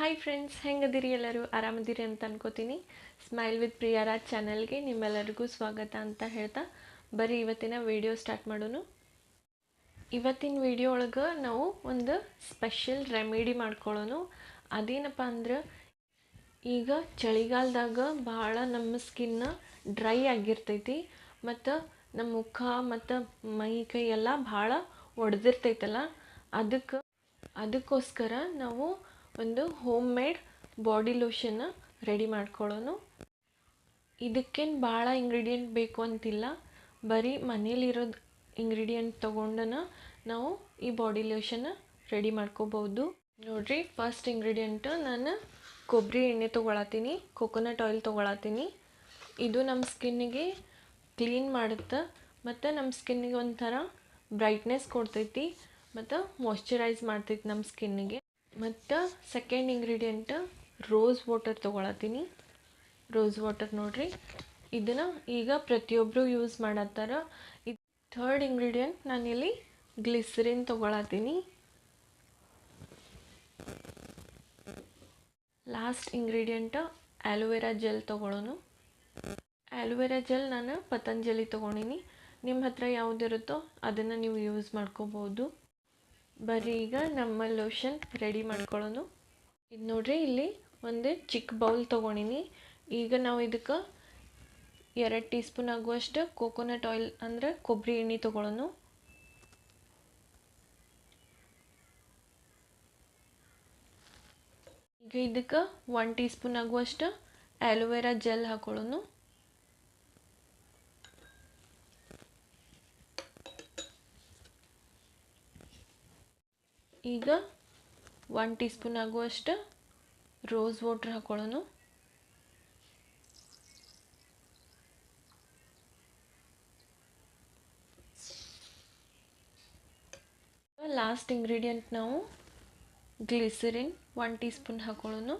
Hi friends ಹೆಂಗದಿರಿ ಎಲ್ಲರೂ? ಆರಾಮದಿರಿ ಅಂತ ಅನ್ಕೋತೀನಿ. ಸ್ಮೈಲ್ ವಿತ್ ಪ್ರಿಯಾರ ಚಾನಲ್ಗೆ ನಿಮ್ಮೆಲ್ಲರಿಗೂ ಸ್ವಾಗತ ಅಂತ ಹೇಳ್ತಾ ಬರೀ ಇವತ್ತಿನ ವಿಡಿಯೋ ಸ್ಟಾರ್ಟ್ ಮಾಡೋನು. ಇವತ್ತಿನ ವಿಡಿಯೋ ಒಳಗೆ ನಾವು ಒಂದು ಸ್ಪೆಷಲ್ ರೆಮಿಡಿ ಮಾಡ್ಕೊಳ್ಳೋನು. ಅದೇನಪ್ಪ ಅಂದ್ರೆ, ಈಗ ಚಳಿಗಾಲದಾಗ ಭಾಳ ನಮ್ಮ ಸ್ಕಿನ್ನ ಡ್ರೈ ಆಗಿರ್ತೈತಿ ಮತ್ತು ನಮ್ಮ ಮುಖ ಮತ್ತು ಮೈ ಕೈ ಎಲ್ಲ ಭಾಳ ಒಡೆದಿರ್ತೈತಲ್ಲ? ಅದಕ್ಕೆ, ಅದಕ್ಕೋಸ್ಕರ ನಾವು ಒಂದು ಹೋಮ್ ಮೇಡ್ ಬಾಡಿ ಲೋಷನ್ನ ರೆಡಿ ಮಾಡ್ಕೊಳ್ಳೋನು. ಇದಕ್ಕೇನು ಭಾಳ ಇಂಗ್ರೀಡಿಯೆಂಟ್ ಬೇಕು ಅಂತಿಲ್ಲ. ಬರೀ ಮನೇಲಿರೋದು ಇಂಗ್ರೀಡಿಯೆಂಟ್ ತೊಗೊಂಡನ ನಾವು ಈ ಬಾಡಿ ಲೋಷನ್ನ ರೆಡಿ ಮಾಡ್ಕೋಬೋದು. ನೋಡಿರಿ ಫಸ್ಟ್ ಇಂಗ್ರೀಡಿಯೆಂಟು ನಾನು ಕೊಬ್ಬರಿ ಎಣ್ಣೆ ತೊಗೊಳತ್ತೀನಿ ಕೊಕೊನಟ್ ಆಯಿಲ್ ತೊಗೊಳತ್ತೀನಿ. ಇದು ನಮ್ಮ ಸ್ಕಿನ್ನಿಗೆ ಕ್ಲೀನ್ ಮಾಡುತ್ತೆ ಮತ್ತು ನಮ್ಮ ಸ್ಕಿನ್ನಿಗೆ ಒಂಥರ ಬ್ರೈಟ್ನೆಸ್ ಕೊಡ್ತೈತಿ ಮತ್ತು ಮಾಯ್ಶ್ಚರೈಸ್ ಮಾಡ್ತೈತಿ ನಮ್ಮ ಸ್ಕಿನ್ನಿಗೆ. ಮತ್ತು ಸೆಕೆಂಡ್ ಇಂಗ್ರೀಡಿಯೆಂಟ್ ರೋಸ್ ವಾಟರ್ ತೊಗೊಳತ್ತೀನಿ. ರೋಸ್ ವಾಟರ್ ನೋಡಿರಿ. ಇದನ್ನು ಈಗ ಪ್ರತಿಯೊಬ್ಬರು ಯೂಸ್ ಮಾಡತ್ತಾರ. ಇದು ಥರ್ಡ್ ಇಂಗ್ರೀಡಿಯೆಂಟ್ ನಾನಿಲ್ಲಿ glycerine ತೊಗೊಳತ್ತೀನಿ. Last ingredient aloe vera gel ತೊಗೊಳ್ಳೋನು aloe vera gel ನಾನು ಪತಂಜಲಿ ತೊಗೊಂಡಿನಿ. ನಿಮ್ಮ ಹತ್ರ ಯಾವುದಿರುತ್ತೋ ಅದನ್ನು ನೀವು ಯೂಸ್ ಮಾಡ್ಕೋಬೋದು. ಬರೀ ಈಗ ನಮ್ಮ ಲೋಷನ್ ರೆಡಿ ಮಾಡ್ಕೊಳ್ಳೋನು. ಇದು ನೋಡ್ರಿ, ಇಲ್ಲಿ ಒಂದು ಚಿಕ್ಕ ಬೌಲ್ ತೊಗೊಂಡಿನಿ. ಈಗ ನಾವು ಇದಕ್ಕೆ ಎರಡು ಟೀ ಸ್ಪೂನ್ ಆಗುವಷ್ಟು ಕೋಕೋನಟ್ ಆಯಿಲ್ ಅಂದರೆ ಕೊಬ್ಬರಿ ಎಣ್ಣೆ ತೊಗೊಳ್ಳೋನು ಈಗ ಇದಕ್ಕೆ ಒನ್ ಟೀ ಸ್ಪೂನ್ ಆಗುವಷ್ಟು ಆ್ಯಲೋವೆರಾ ಜೆಲ್ ಹಾಕೊಳ್ಳೋನು. ಈಗ ಒನ್ ಟೀ ಸ್ಪೂನ್ ಆಗುವಷ್ಟು ರೋಸ್ ವಾಟ್ರ್ ಹಾಕೊಳ್ಳೋನು ಲಾಸ್ಟ್ ಇಂಗ್ರೀಡಿಯೆಂಟ್ ನಾವು ಗ್ಲಿಸರಿನ್ ಒನ್ ಟೀ ಸ್ಪೂನ್ ಹಾಕೊಳ್ಳೋನು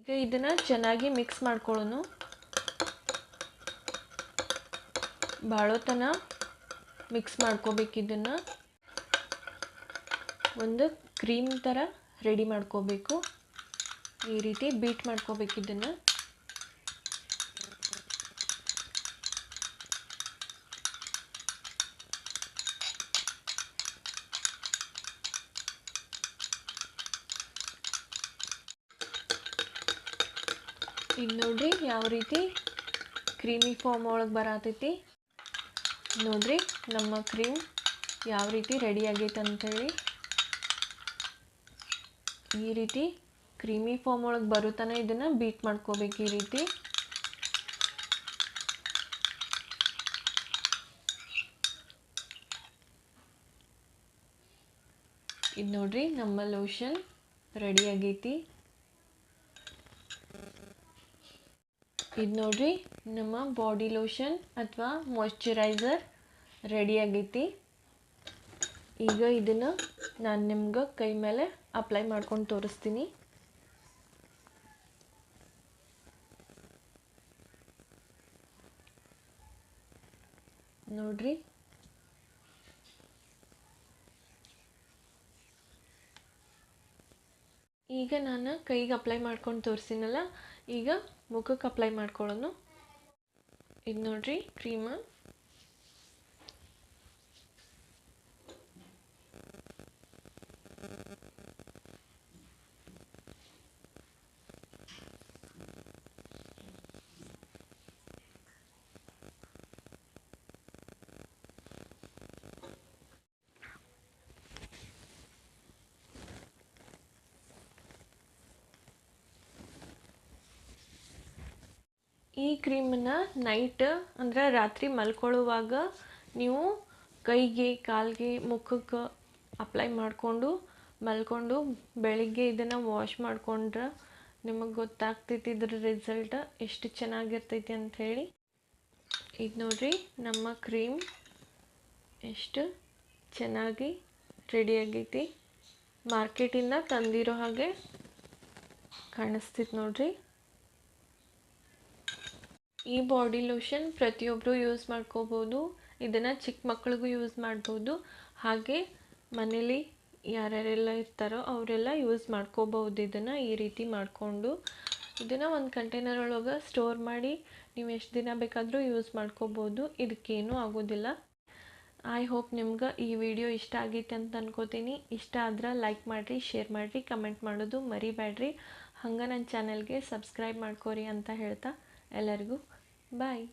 ಈಗ ಇದನ್ನು ಚೆನ್ನಾಗಿ ಮಿಕ್ಸ್ ಮಾಡ್ಕೊಳ್ಳೋನು ಭಾಳೋತನ ಮಿಕ್ಸ್ ಮಾಡ್ಕೋಬೇಕು ಇದನ್ನು. ಒಂದು ಕ್ರೀಮ್ ಥರ ರೆಡಿ ಮಾಡ್ಕೋಬೇಕು. ಈ ರೀತಿ ಬೀಟ್ ಮಾಡ್ಕೋಬೇಕು ಇದನ್ನು. ಇದು ನೋಡ್ರಿ ಯಾವ ರೀತಿ ಕ್ರೀಮಿ ಫಾರ್ಮ್ ಒಳಗೆ ಬರತೈತಿ. ನೋಡ್ರಿ, ನಮ್ಮ ಕ್ರೀಮ್ ಯಾವ ರೀತಿ ರೆಡಿ ಆಗೈತೆ ಅಂಥೇಳಿ ಈ ರೀತಿ ಕ್ರೀಮಿ ಫಾರ್ಮ್ ಒಳಗೆ ಬರೋ ತನಕ ಇದನ್ನು ಬೀಟ್ ಮಾಡ್ಕೋಬೇಕು ಈ ರೀತಿ. ಇದು ನೋಡ್ರಿ, ನಮ್ಮ ಲೋಷನ್ ರೆಡಿ ಆಗೈತಿ. ಇದು ನೋಡ್ರಿ, ನಮ್ಮ ಬಾಡಿ ಲೋಷನ್ ಅಥವಾ ಮಾಯ್ಶ್ಚರೈಸರ್ ರೆಡಿ ಆಗೈತಿ. ಈಗ ಇದನ್ನು ನಾನು ನಿಮ್ಗೆ ಕೈ ಮೇಲೆ ಅಪ್ಲೈ ಮಾಡ್ಕೊಂಡು ತೋರಿಸ್ತೀನಿ. ನೋಡ್ರಿ. ಈಗ ನಾನು ಕೈಗೆ ಅಪ್ಲೈ ಮಾಡ್ಕೊಂಡು ತೋರಿಸಿನಲ್ಲ ಈಗ ಮುಖಕ್ಕೆ ಅಪ್ಲೈ ಮಾಡ್ಕೊಳ್ಳೋಣ ಇದು ನೋಡ್ರಿ ಕ್ರೀಮ ಈ ಕ್ರೀಮನ್ನು ನೈಟ್ ಅಂದ್ರೆ ರಾತ್ರಿ ಮಲ್ಕೊಳ್ಳುವಾಗ ನೀವು ಕೈಗೆ, ಕಾಲಿಗೆ, ಮುಖಕ್ಕೆ ಅಪ್ಲೈ ಮಾಡಿಕೊಂಡು ಮಲ್ಕೊಂಡು ಬೆಳಿಗ್ಗೆ ಇದನ್ನು ವಾಶ್ ಮಾಡಿಕೊಂಡ್ರೆ ನಿಮಗೆ ಗೊತ್ತಾಗ್ತೈತಿ ಇದ್ರ ರಿಸಲ್ಟ್ ಎಷ್ಟು ಚೆನ್ನಾಗಿರ್ತೈತಿ ಅಂಥೇಳಿ ಇದು ನೋಡ್ರಿ, ನಮ್ಮ ಕ್ರೀಮ್ ಎಷ್ಟು ಚೆನ್ನಾಗಿ ರೆಡಿ ಆಗೈತಿ. ಮಾರ್ಕೆಟಿಂದ ತಂದಿರೋ ಹಾಗೆ ಕಾಣಿಸ್ತೈತಿ ನೋಡ್ರಿ. ಈ ಬಾಡಿ ಲೋಷನ್ ಪ್ರತಿಯೊಬ್ಬರು ಯೂಸ್ ಮಾಡ್ಕೋಬೋದು, ಇದನ್ನು ಚಿಕ್ಕ ಮಕ್ಳಿಗೂ ಯೂಸ್ ಮಾಡ್ಬೋದು. ಹಾಗೆ ಮನೇಲಿ ಯಾರ್ಯಾರೆಲ್ಲ ಇರ್ತಾರೋ ಅವರೆಲ್ಲ ಯೂಸ್ ಮಾಡ್ಕೋಬೋದು ಇದನ್ನು ಈ ರೀತಿ ಮಾಡಿಕೊಂಡು. ಇದನ್ನು ಒಂದು ಕಂಟೈನರ್ ಒಳಗೆ ಸ್ಟೋರ್ ಮಾಡಿ ನೀವು ಎಷ್ಟು ದಿನ ಬೇಕಾದರೂ ಯೂಸ್ ಮಾಡ್ಕೋಬೋದು, ಇದಕ್ಕೇನೂ ಆಗೋದಿಲ್ಲ. ಐ ಹೋಪ್ ನಿಮ್ಗೆ ಈ ವಿಡಿಯೋ ಇಷ್ಟ ಆಗೈತೆ ಅಂತ ಅನ್ಕೋತೀನಿ. ಇಷ್ಟ ಆದ್ರೆ ಲೈಕ್ ಮಾಡಿರಿ ಶೇರ್ ಮಾಡಿರಿ ಕಮೆಂಟ್ ಮಾಡೋದು ಮರಿಬೇಡ್ರಿ ಹಂಗೆ ನನ್ನ ಚಾನಲ್ಗೆ ಸಬ್ಸ್ಕ್ರೈಬ್ ಮಾಡ್ಕೋರಿ ಅಂತ ಹೇಳ್ತಾ ಎಲ್ಲರಿಗೂ. bye